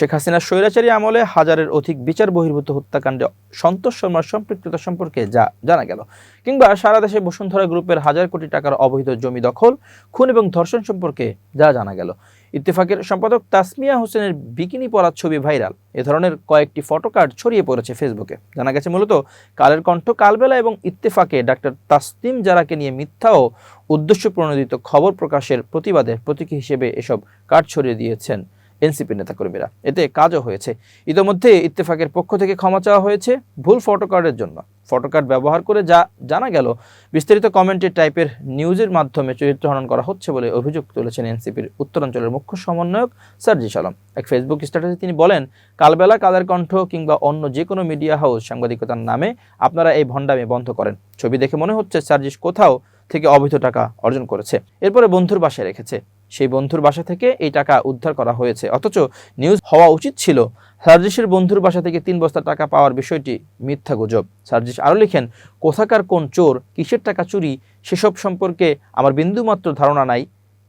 শেখ হাসিনার স্বৈরাচারী আমলে হাজারের অধিক বিচার বহির্ভূত হত্যাকাণ্ডে সন্তোষ শর্মার সম্পৃক্ততা সম্পর্কে যা জানা গেল। কিংবা সারা দেশে বসুন্ধরা গ্রুপের হাজার কোটি টাকার অবৈধ জমি দখল, খুন এবং ধর্ষণ সম্পর্কে যা জানা গেল। ইত্তেফাকের সম্পাদক তাসমিয়া হোসেনের বিকিনি পরার ছবি ভাইরাল। এ ধরনের কয়েকটি ফটোকার্ড ছড়িয়ে পড়েছে ফেসবুকে। জানা গেছে মূলত কালের কণ্ঠ কালবেলা এবং ইত্তেফাকে ডাক্তার তাসনিম জারাকে নিয়ে মিথ্যা ও উদ্দেশ্য প্রণোদিত খবর প্রকাশের প্রতিবাদে প্রতীকী হিসেবে এসব কার্ড ছড়িয়ে দিয়েছেন। এনসিপি নেতাকর্মীরা। এতে কাজও হয়েছে। ইতোমধ্যে ইত্তেফাকের পক্ষ থেকে ক্ষমা চাওয়া হয়েছে ভুল ফটোকার্ডের জন্য। ফটোকার্ড ব্যবহার করে যা জানা গেল, বিস্তারিত কমেন্টের টাইপের নিউজের মাধ্যমে চরিত্র হনন করা হচ্ছে বলে অভিযোগ তুলেছেন এনসিপির উত্তরাঞ্চলের মুখ্য সমন্বয়ক সার্জিস আলম। এক ফেসবুক স্ট্যাটাসে তিনি বলেন, কালবেলা কালের কণ্ঠ কিংবা অন্য যে কোনো মিডিয়া হাউস সাংবাদিকতার নামে আপনারা এই ভণ্ডামি বন্ধ করেন। ছবি দেখে মনে হচ্ছে সার্জিস কোথাও থেকে অবৈধ টাকা অর্জন করেছে। এরপরে বন্ধুর বাসায় রেখেছে। সেই বন্ধুর বাসা থেকে এই টাকা উদ্ধার করা হয়েছে। অথচ নিউজ হওয়া উচিত ছিল, সার্জিসের বন্ধুর বাসা থেকে তিন বস্তা টাকা পাওয়ার বিষয়টি মিথ্যা গুজব। সার্জিস আরও লিখেন, কোথাকার কোন চোর, কিসের টাকা চুরি, সেসব সম্পর্কে আমার বিন্দুমাত্র ধারণা নাই।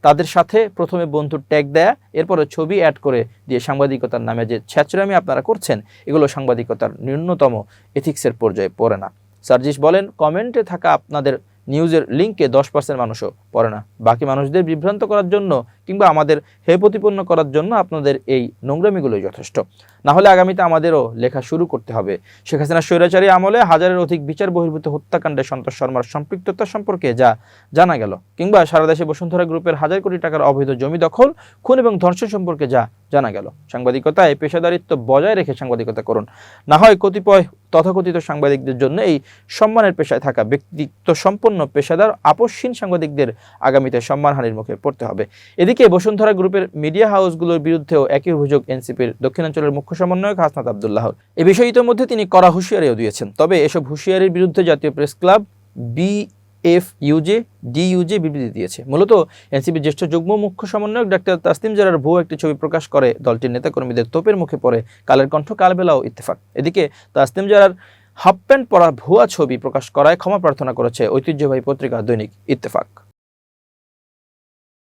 তাদের সাথে প্রথমে বন্ধুর ট্যাগ দেয়া, এরপরে ছবি অ্যাড করে দিয়ে সাংবাদিকতার নামে যে ছ্যাচরামি আপনারা করছেন, এগুলো সাংবাদিকতার ন্যূনতম এথিক্সের পর্যায়ে পড়ে না। সার্জিস বলেন, কমেন্টে থাকা আপনাদের নিউজের লিঙ্কে দশ পার্সেন্ট মানুষও পড়ে না। বাকি মানুষদের বিভ্রান্ত করার জন্য কিংবা আমাদের হে প্রতিপন্ন করার জন্য আপনাদের এই নোংরামিগুলোই যথেষ্ট। না হলে আগামীতে আমাদেরও লেখা শুরু করতে হবে। শেখ হাসিনার স্বৈরাচারী আমলে হাজারের অধিক বিচার বহির্ভূত হত্যাকাণ্ডে সন্তোষ শর্মার সম্পৃক্ততা সম্পর্কে যা জানা গেল, কিংবা সারা দেশে বসুন্ধরা গ্রুপের হাজার কোটি টাকার অবৈধ জমি দখল, খুন এবং ধর্ষণ সম্পর্কে যা জানা গেল। সাংবাদিকতায় পেশাদারিত্ব বজায় রেখে সাংবাদিকতা করুন। না হয় কতিপয় তথাকথিত সাংবাদিকদের জন্য এই সম্মানের পেশায় থাকা ব্যক্তিত্ব সম্পন্ন পেশাদার আপসহীন সাংবাদিকদের আগামীতে সম্মানহানির মুখে পড়তে হবে। এদিকে বসুন্ধরা গ্রুপের মিডিয়া হাউসগুলোর বিরুদ্ধেও একই অভিযোগ এনসিপির দক্ষিণাঞ্চলের মুখ্য সমন্বয়ক হাসনাত আবদুল্লাহর এ বিষয়ে ইতিমধ্যে তিনি কড়া হুঁশিয়ারিও দিয়েছেন। তবে এসব হুঁশিয়ারির বিরুদ্ধে জাতীয় press club, B F U J D U J বিবৃতি দিয়েছে। মূলত এনসিপির জ্যেষ্ঠ যুগ্ম মুখ্য সমন্বয়ক ডাক্তার তাসলিম জারার ভুয়ো একটি ছবি প্রকাশ করে দলটির নেতাকর্মীদের তোপের মুখে পড়ে কালের কণ্ঠ কালবেলা ও ইত্তেফাক। এদিকে তাসলিম জারার হাফ প্যান্ট পরা ভুয়া ছবি প্রকাশ করায় ক্ষমা প্রার্থনা করেছে ঐতিহ্যবাহী পত্রিকা দৈনিক ইত্তেফাক।